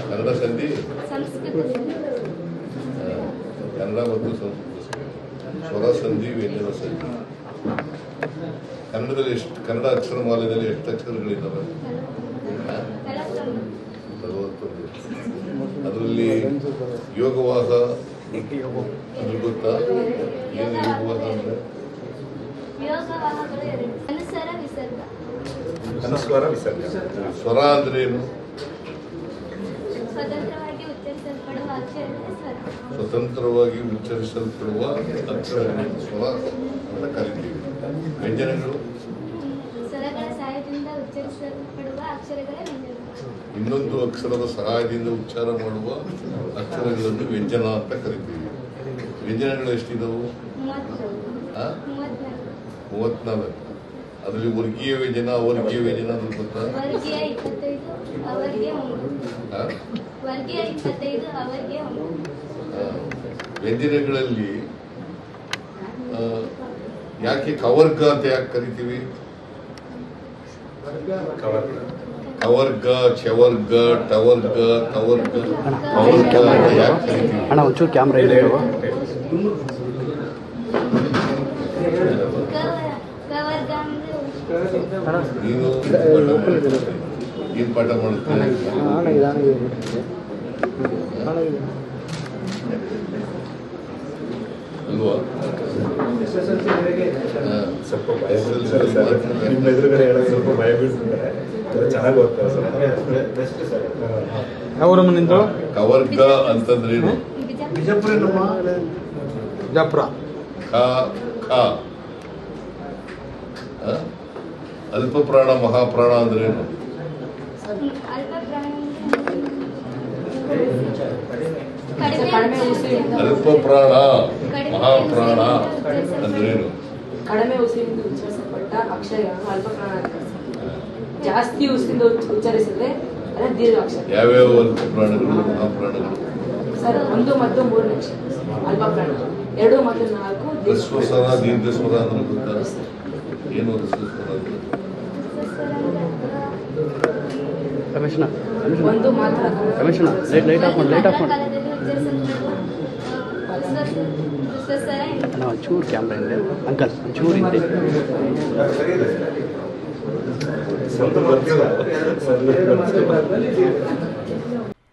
ಕನ್ನಡ ಸಂಧಿ ಕನ್ನಡ ಮತ್ತು ಸಂಸ್ಕೃತ ಸ್ವರ ಸಂಧಿ ವ್ಯಂಜನ ಸಂಧಿ ಕನ್ನಡದಲ್ಲಿ ಎಷ್ಟು ಕನ್ನಡ ಅಕ್ಷರ ಮಾಲೆಯಲ್ಲಿ ಎಷ್ಟು ಅಕ್ಷರಗಳಿದ್ದಾವೆ? ಅದರಲ್ಲಿ ಯೋಗವಾಹ ಅದು ಗೊತ್ತಾ? ಏನು ಯೋಗವಾಹ ಅಂದ್ರೆ? ಸ್ವರ ಅಂದ್ರೆ ಏನು? ಸ್ವತಂತ್ರವಾಗಿ ಉಚ್ಚರಿಸಲ್ಪಡುವ ಅಕ್ಷರಗಳ ಸ್ವರ ಸ್ವತಂತ್ರವಾಗಿ ಉಚ್ಚರಿಸಲ್ಪಡುವ ಅಕ್ಷರಗಳು ಸ್ವರ ಅಂತ ಕರಿತೀವಿ ವ್ಯಂಜನಗಳು? ಸ್ವರಗಳ ಸಹಾಯದಿಂದ ಉಚ್ಚರಿಸಲ್ಪಡುವ ಅಕ್ಷರಗಳ ವ್ಯಂಜನ ಇನ್ನೊಂದು ಅಕ್ಷರದ ಸಹಾಯದಿಂದ ಉಚ್ಚಾರ ಮಾಡುವ ಅಕ್ಷರಗಳನ್ನು ವ್ಯಂಜನ ಅಂತ ಕರಿತೀವಿ. ವ್ಯಂಜನಗಳು ಎಷ್ಟಿದವು? ಮೂವತ್ನಾಲ್ಕು ಅದರಲ್ಲಿ ವರ್ಗೀಯ ವ್ಯಂಜನ ಅವರ್ಗೀಯ ವ್ಯಂಜನ ಅಂತ ಗೊತ್ತಾ? ವ್ಯಂಜನಗಳಲ್ಲಿ ಯಾಕೆ ಕವರ್ಗ ಅಂತ ಯಾಕೆ ಕರಿತೀವಿ? ಕವರ್ ಕವರ್ಗ ಚವರ್ಗ ಟವರ್ಗ ತವರ್ಗ ಕವರ್ಗ ಅಂತ ಯಾಕೆ ಕರಿತೀವಿ? ಅಣ್ಣ ಒಂಚೂರು ಕ್ಯಾಮ್ರಾ ಇದೆ ನೀನು. ಏನ್ ಪಾಠ ಮಾಡುತ್ತೆ. ಅಲ್ವಾ. ಸ್ವಲ್ಪ ಭಯ ಸರ್. ನಿಮ್ಮ ಎದುರುಗಡೆ ಹೇಳೋದು ಸ್ವಲ್ಪ ಭಯ ಬೀಳ್ತಿದ್ದಾರೆ ಚೆನ್ನಾಗಿ ಓದ್ತಾರೆ ಕವರ್ಗ ಅಂತಂದ್ರೇನು ಬಿಜಾಪುರ. ಜಾಪುರ ಖ? ಅಲ್ಪ ಪ್ರಾಣ ಮಹಾಪ್ರಾಣ ಕಡಿಮೆ ಉಚ್ಚರಿಸಿದ- ಅಲ್ಪ ಪ್ರಾಣ ಮಹಾಪ್ರಾಣ ಅಂದ್ರೇನು ಕಡಿಮೆ ಉಸಿರಿಂದ ಉಚ್ಚರಿಸಲ್ಪಟ್ಟ ಅಕ್ಷರ ಅಲ್ಪಪ್ರಾಣ ಅಂತ ಕರೆಸ್ತಾರೆ. ಜಾಸ್ತಿ ಉಸಿರಿಂದ ಉಚ್ಚ- ಉಚ್ಚರಿಸಿದ್ರೆ ಅದೇ ದೀರ್ಘ ಅಕ್ಷರ. ಯಾವ್ಯಾವ ಅಲ್ಪ ಪ್ರಾಣಗಳು ಮಹಾಪ್ರಾಣಗಳು? ಸರ್ ಒಂದು ಮತ್ತು ಮೂರನೇ ಅಲ್ಪ ಪ್ರಾಣ ಎರಡು ಮತ್ತು ನಾಲ್ಕು ದೀರ್ಘ ಸ್ವರ ದೀರ್ಘ ಸ್ವರ ಅಂದ್ರೆ ಗೊತ್ತಾ? ಏನು ಹ್ರಸ್ವ ಸ್ವರ ಮಾತ್ರ ರಮೇಶಣ್ಣ ಲೈಟ್ ಲೈಟ್ ಆಫ್ ಮಾಡಿ ಲೈಟ್ ಆಫ್ ಮಾಡಿ. ಅಣ್ಣ ಒಂಚೂರು ಕ್ಯಾಮ್ರಾ ಇದೆ. ಅಂಕಲ್ ಚೂರು ಇದೆ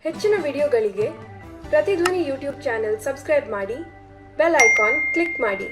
ಹೆಚ್ಚಿನ ವಿಡಿಯೋಗಳಿಗೆ ಪ್ರತಿಧ್ವನಿ ಯೂಟ್ಯೂಬ್ ಚಾನೆಲ್ ಸಬ್ಸ್ಕ್ರೈಬ್ ಮಾಡಿ ಬೆಲ್ ಐಕಾನ್ ಕ್ಲಿಕ್ ಮಾಡಿ.